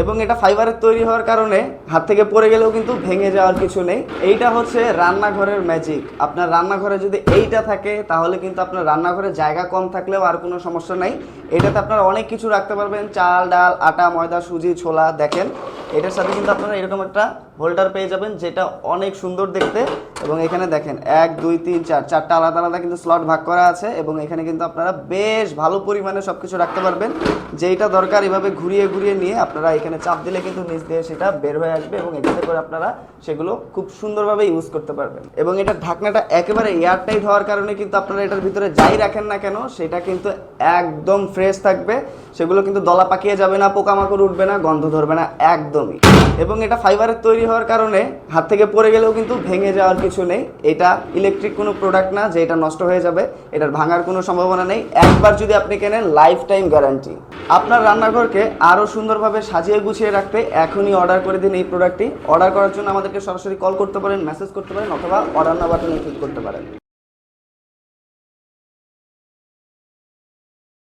এবং এটা ফাইবারের তৈরি হওয়ার কারণে হাত থেকে পড়ে গেলেও কিন্তু ভেঙে যাওয়ার কিছু নেই। এইটা হচ্ছে রান্নাঘরের ম্যাজিক আপনার রান্নাঘরে যদি এইটা থাকে, তাহলে কিন্তু আপনার রান্নাঘরে জায়গা কম থাকলেও আর কোনো সমস্যা নেই। এটাতে আপনারা অনেক কিছু রাখতে পারবেন, চাল, ডাল, আটা, ময়দা, সুজি, ছোলা, দেখেন। এটার সাথে কিন্তু আপনারা এরকম একটা হোল্ডার পেয়ে যাবেন, যেটা অনেক সুন্দর দেখতে। এবং এখানে দেখেন, এক, দুই, তিন, চার, চারটা আলাদা আলাদা কিন্তু স্লট ভাগ করা আছে, এবং এখানে কিন্তু আপনারা বেশ ভালো পরিমাণে সব কিছু রাখতে পারবেন। যেইটা দরকার, এভাবে ঘুরিয়ে ঘুরিয়ে নিয়ে আপনারা এখানে চাপ দিলে কিন্তু নিচ দিয়ে সেটা বের হয়ে আসবে, এবং এটাতে করে আপনারা সেগুলো খুব সুন্দরভাবে ইউজ করতে পারবেন। এবং এটা ঢাকনাটা একেবারে এয়ারটাইট হওয়ার কারণে কিন্তু আপনারা এটার ভিতরে যাই রাখেন না কেন, সেটা কিন্তু একদম ফ্রেশ থাকবে। সেগুলো কিন্তু দলা পাকিয়ে যাবে না, পোকামাকড় উঠবে না, গন্ধ ধরবে না, একদমই। এবং এটা ফাইবারের তৈরি হওয়ার কারণে হাত থেকে পড়ে গেলেও কিন্তু ভেঙে যাওয়ার কিছু নেই। এটা ইলেকট্রিক কোনো প্রোডাক্ট না, যে এটা নষ্ট হয়ে যাবে, এটার ভাঙার কোনো সম্ভাবনা নেই। একবার যদি আপনি কেনেন লাইফ টাইম গ্যারান্টি আপনার রান্নাঘরকে আরও সুন্দরভাবে সাজিয়ে গুছিয়ে রাখতে এখনই অর্ডার করে দিন এই প্রোডাক্টটি অর্ডার করার জন্য আমাদেরকে সরাসরি কল করতে পারেন মেসেজ করতে পারেন অথবা অর্ডার না বাটনে ক্লিক করতে পারেন।